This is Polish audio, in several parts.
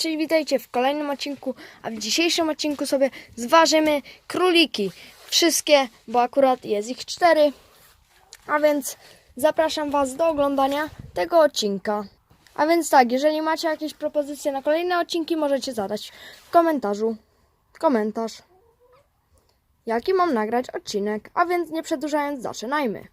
Czyli witajcie w kolejnym odcinku, a w dzisiejszym odcinku sobie zważymy króliki. Wszystkie, bo akurat jest ich cztery. A więc zapraszam Was do oglądania tego odcinka. A więc tak, jeżeli macie jakieś propozycje na kolejne odcinki, możecie zadać w komentarzu. Komentarz. Jaki mam nagrać odcinek? A więc nie przedłużając, zaczynajmy.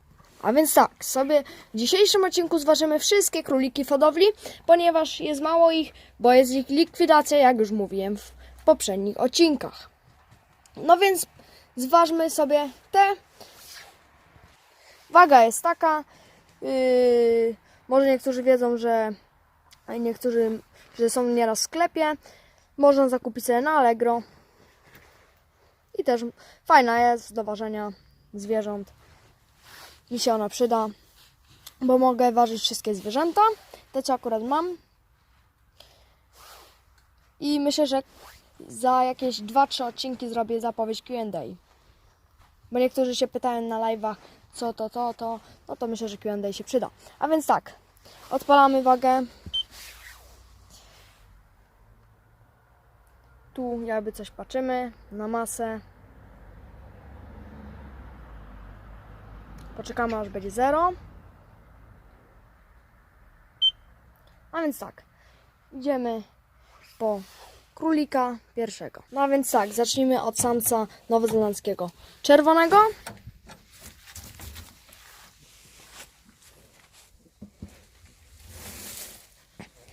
A więc tak, sobie w dzisiejszym odcinku zważymy wszystkie króliki hodowli, ponieważ jest mało ich, bo jest ich likwidacja, jak już mówiłem w poprzednich odcinkach. No więc zważmy sobie te. Waga jest taka. Yy, może niektórzy wiedzą, że niektórzy, że są nieraz w sklepie. Można zakupić sobie na Allegro. I też fajna jest do ważenia zwierząt mi się ona przyda, bo mogę ważyć wszystkie zwierzęta, te co akurat mam. I myślę, że za jakieś 2-3 odcinki zrobię zapowiedź Q&A. Bo niektórzy się pytają na live'ach, co to, to, to, no to myślę, że Q&A się przyda. A więc tak, odpalamy wagę. Tu jakby coś patrzymy na masę. Poczekamy aż będzie 0. A więc tak, idziemy po królika pierwszego. No a więc tak, zacznijmy od samca nowozelandzkiego czerwonego.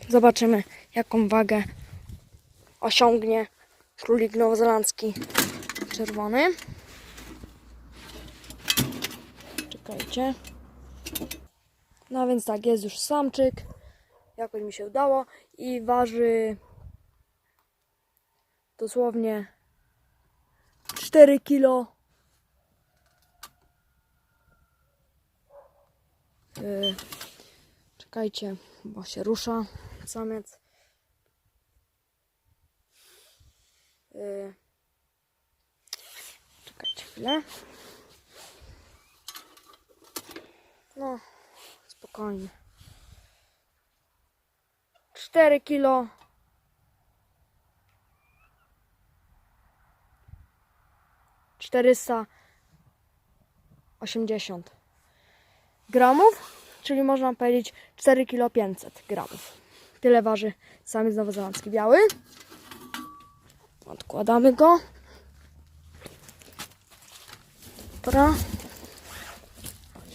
Zobaczymy, jaką wagę osiągnie królik nowozelandzki czerwony. Czekajcie. No więc tak, jest już samczyk. Jakoś mi się udało. I waży dosłownie 4 kilo. Yy, czekajcie, bo się rusza samiec. Yy, czekajcie chwilę. No, spokojnie. 4 kilo. Czterysta osiemdziesiąt gramów, czyli można powiedzieć 4 kilo 500 gramów. Tyle waży samiec nowozelandzki biały. Odkładamy go. Dobra.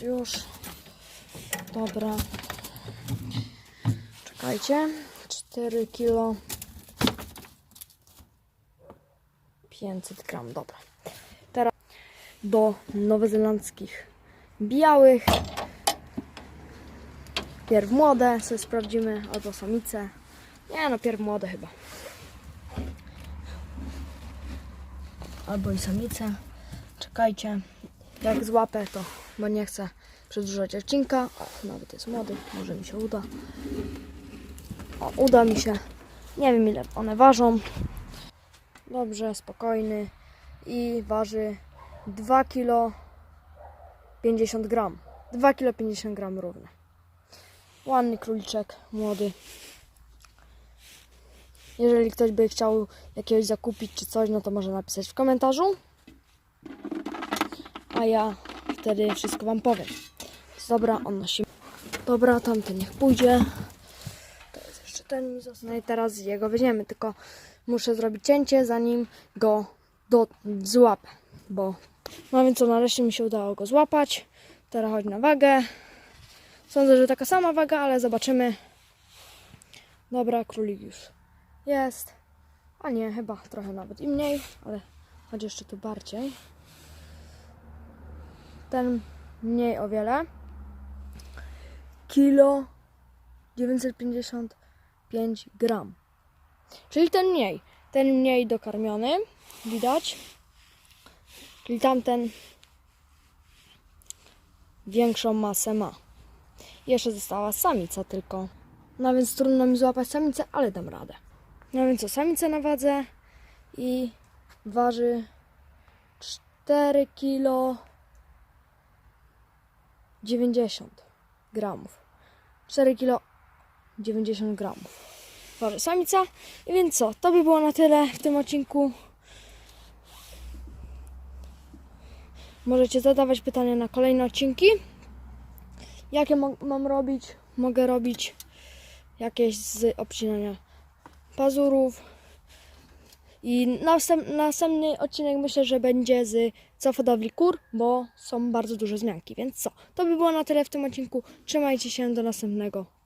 Już. Dobra. Czekajcie. 4 kilo 500 gram. Dobra. Teraz do nowozelandzkich białych. Pierw młode sobie sprawdzimy, albo samice. Nie no, pierw młode chyba. Albo i samice. Czekajcie. Jak złapę to, bo nie chcę przedłużać odcinka. O, nawet jest młody, może mi się uda. O, uda mi się. Nie wiem ile one ważą. Dobrze, spokojny. I waży 2 kg 50 gram. 2 kg 50 gram równe. Ładny króliczek, młody. Jeżeli ktoś by chciał jakiegoś zakupić czy coś, no to może napisać w komentarzu. A ja wtedy wszystko Wam powiem. Dobra, on nosi. Dobra, tamten niech pójdzie. To jest jeszcze ten mi został. No i teraz jego weźmiemy, tylko muszę zrobić cięcie, zanim go do, złapę, bo no więc co, nareszcie mi się udało go złapać. Teraz chodź na wagę. Sądzę, że taka sama waga, ale zobaczymy. Dobra, królik już jest. A nie, chyba trochę nawet i mniej, ale chodź jeszcze tu bardziej. Ten mniej o wiele. Kilo 955 gram. Czyli ten mniej. Ten mniej dokarmiony. Widać. Czyli tamten większą masę ma. Jeszcze została samica tylko. No więc trudno mi złapać samicę, ale dam radę. No więc co, samica na wadze i waży 4 kilo 90 gramów. 4 kilo 90 gramów. waży samica. I więc co, to by było na tyle w tym odcinku. Możecie zadawać pytania na kolejne odcinki. Jakie mam robić? Mogę robić jakieś z obcinania pazurów. I następ, następny odcinek myślę, że będzie z co kur, bo są bardzo duże zmianki. Więc co? To by było na tyle w tym odcinku. Trzymajcie się do następnego.